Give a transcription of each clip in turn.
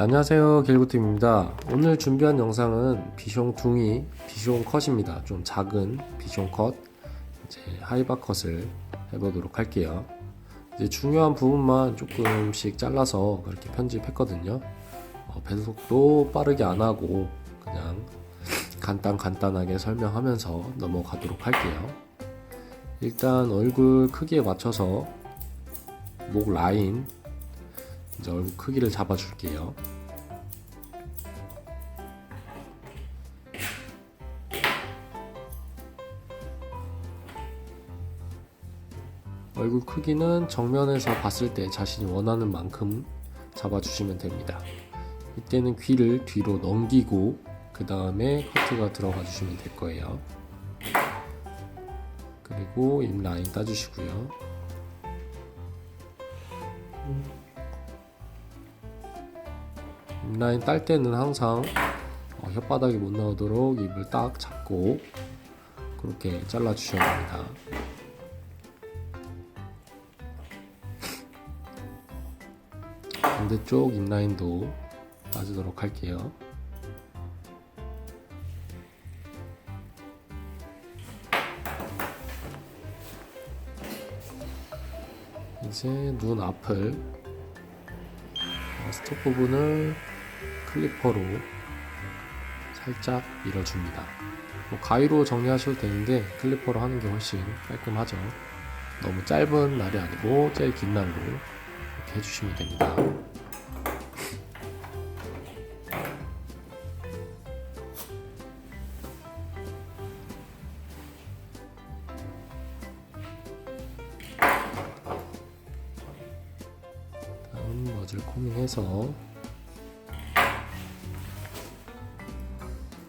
네, 안녕하세요. 길구팀입니다. 오늘 준비한 영상은 비숑 둥이 비숑 컷입니다. 좀 작은 비숑 컷 이제 하이바 컷을 해보도록 할게요. 이제 중요한 부분만 조금씩 잘라서 그렇게 편집했거든요. 어, 배속도 빠르게 안 하고 그냥 간단 간단하게 설명하면서 넘어가도록 할게요. 일단 얼굴 크기에 맞춰서 목 라인 이제 얼굴 크기를 잡아줄게요. 얼굴 크기는 정면에서 봤을 때 자신이 원하는 만큼 잡아주시면 됩니다. 이때는 귀를 뒤로 넘기고 그 다음에 커트가 들어가 주시면 될 거예요. 그리고 입 라인 따주시고요. 인라인 딸 때는 항상 어, 혓바닥이 못 나오도록 입을 딱 잡고 그렇게 잘라 주셔야 됩니다. 반대쪽 인라인도 따주도록 할게요. 이제 눈 앞을 어, 스톱 부분을 클리퍼로 살짝 밀어줍니다. 뭐 가위로 정리하셔도 되는데 클리퍼로 하는 게 훨씬 깔끔하죠. 너무 짧은 날이 아니고 제일 긴 날로 이렇게 해주시면 됩니다. 코밍해서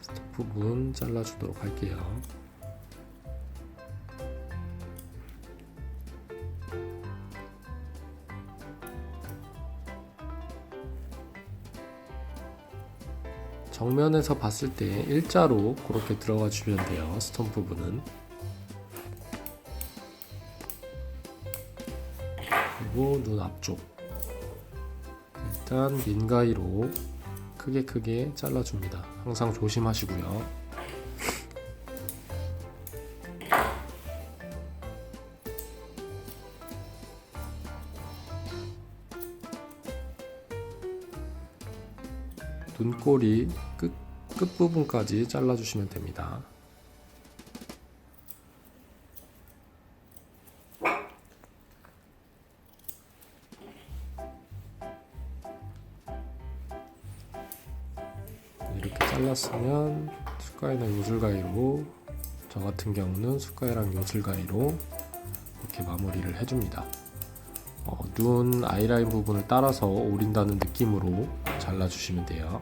스톱 부분 잘라주도록 할게요. 정면에서 봤을 때 일자로 그렇게 들어가 주면 돼요. 스톤 부분은. 그리고 눈 앞쪽. 일단 민 가위로 크게 크게 잘라줍니다. 항상 조심하시고요. 눈꼬리 끝, 끝부분까지 잘라주시면 됩니다. 잘랐으면 숟가락이나 요술가위로 저 같은 경우는 숟가락이랑 요술가위로 이렇게 마무리를 해줍니다. 어, 눈 아이라인 부분을 따라서 오린다는 느낌으로 잘라주시면 돼요.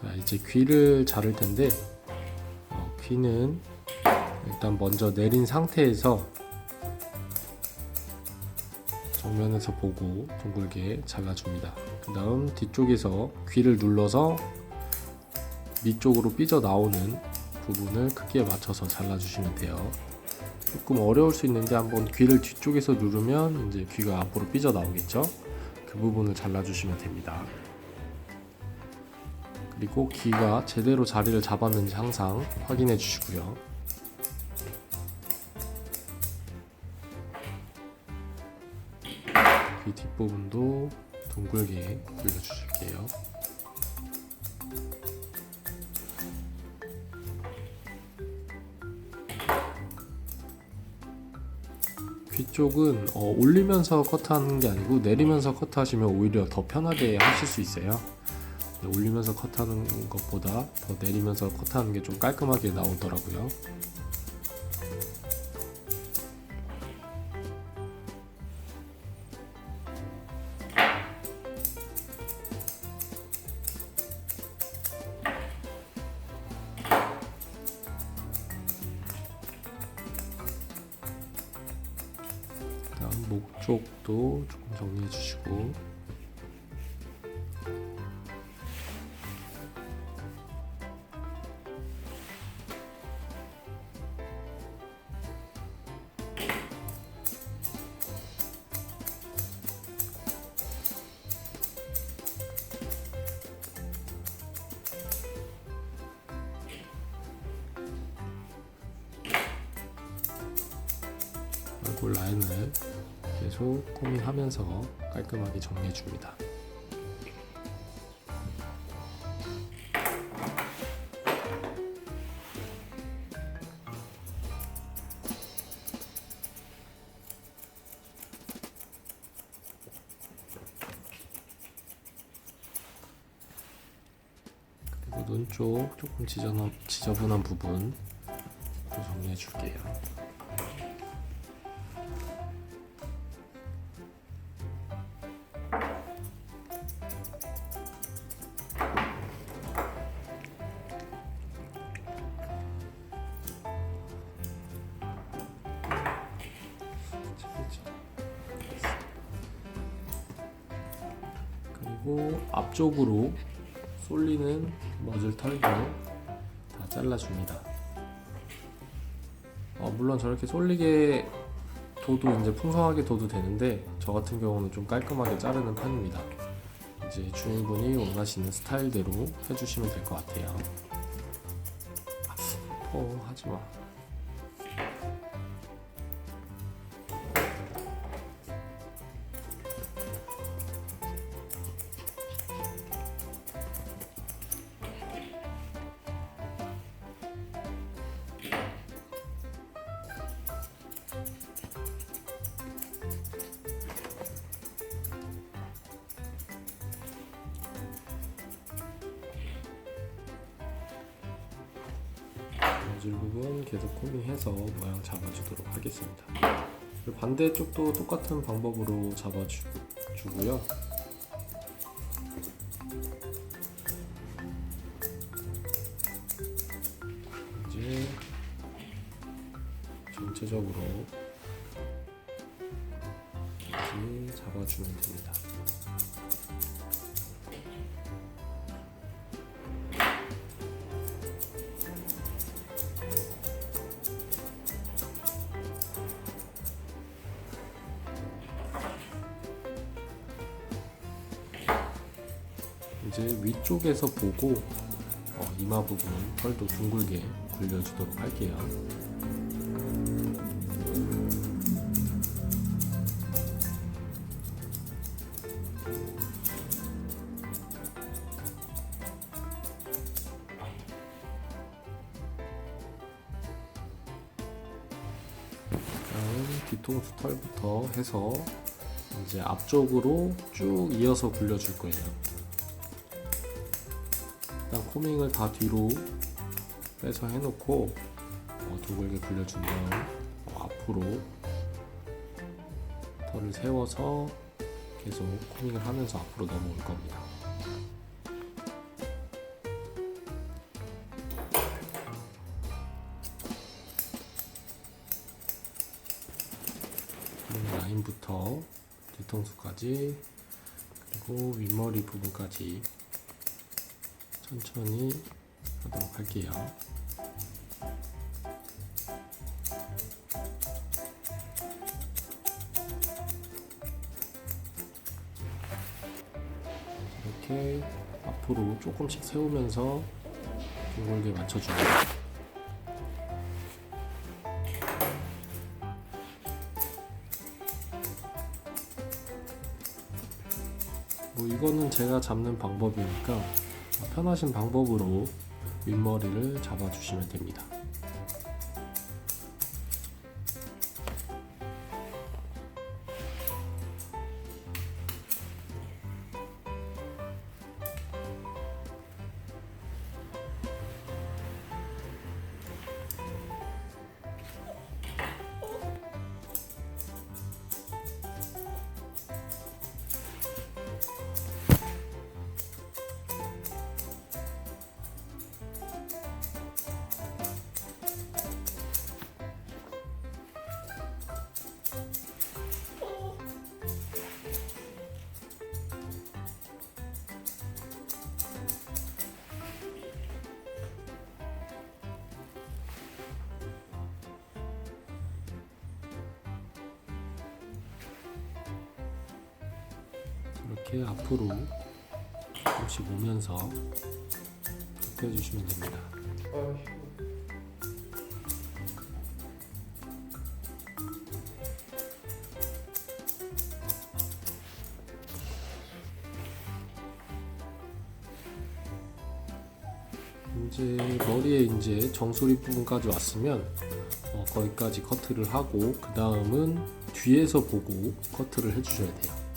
자 이제 귀를 자를 텐데 어, 귀는 일단 먼저 내린 상태에서 정면에서 보고 둥글게 잘라줍니다. 그 다음 뒤쪽에서 귀를 눌러서 밑쪽으로 삐져 나오는 부분을 크기에 맞춰서 잘라주시면 돼요. 조금 어려울 수 있는데 한번 귀를 뒤쪽에서 누르면 이제 귀가 앞으로 삐져 나오겠죠? 그 부분을 잘라주시면 됩니다. 그리고 귀가 제대로 자리를 잡았는지 항상 확인해 주시고요. 귀 뒷부분도 둥글게 그려주실게요. 귀 쪽은 어, 올리면서 커트하는 게 아니고 내리면서 커트하시면 오히려 더 편하게 하실 수 있어요. 네, 올리면서 컷하는 것보다 더 내리면서 컷하는 게 좀 깔끔하게 나오더라고요. 목쪽도 조금 정리해 주시고 얼굴 라인을 계속 코밍하면서 깔끔하게 정리해 줍니다. 그리고 눈쪽 조금 지저분, 지저분한 부분 또 정리해 줄게요. 그리고 앞쪽으로 쏠리는 머즐 털도 다 잘라줍니다. 어, 물론 저렇게 쏠리게 둬도 이제 풍성하게 둬도 되는데 저 같은 경우는 좀 깔끔하게 자르는 편입니다. 이제 주인분이 원하시는 스타일대로 해주시면 될 것 같아요. 어, 하지 마. 머즐 부분 계속 코밍해서 모양 잡아주도록 하겠습니다. 반대쪽도 똑같은 방법으로 잡아주고요. 이제 전체적으로 이렇게 잡아주면 됩니다. 이제 위쪽에서 보고 어, 이마 부분 털도 둥글게 굴려주도록 할게요. 뒤통수 털부터 해서 이제 앞쪽으로 쭉 이어서 굴려줄 거예요. 일단 코밍을 다 뒤로 빼서 해놓고 어, 둥글게 굴려준 다음 어, 앞으로 털을 세워서 계속 코밍을 하면서 앞으로 넘어올 겁니다. 라인부터 뒤통수까지 그리고 윗머리 부분까지 천천히 하도록 할게요. 이렇게 앞으로 조금씩 세우면서 둥글게 맞춰줍니다. 뭐 이거는 제가 잡는 방법이니까 편하신 방법으로 윗머리를 잡아주시면 됩니다. 이렇게 앞으로 조금씩 오면서 펴주시면 됩니다. 이제 머리에 이제 정수리 부분까지 왔으면 어, 거기까지 커트를 하고 그 다음은 뒤에서 보고 커트를 해주셔야 돼요.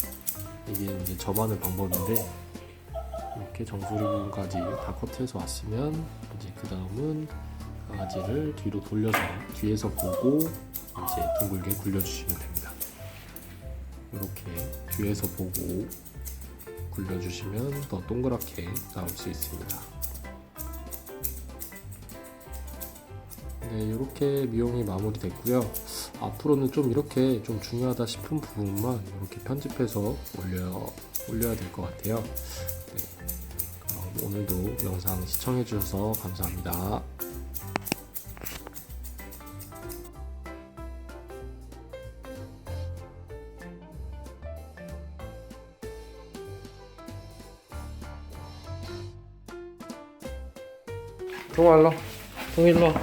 이게 이제 저만의 방법인데 이렇게 정수리 부분까지 다 커트해서 왔으면 이제 그 다음은 강아지를 뒤로 돌려서 뒤에서 보고 이제 둥글게 굴려주시면 됩니다. 이렇게 뒤에서 보고 굴려주시면 더 동그랗게 나올 수 있습니다. 네, 이렇게 미용이 마무리됐고요. 앞으로는 좀 이렇게 좀 중요하다 싶은 부분만 이렇게 편집해서 올려 올려야 될 것 같아요. 네, 그럼 오늘도 영상 시청해 주셔서 감사합니다. 동아 일로 동아 일로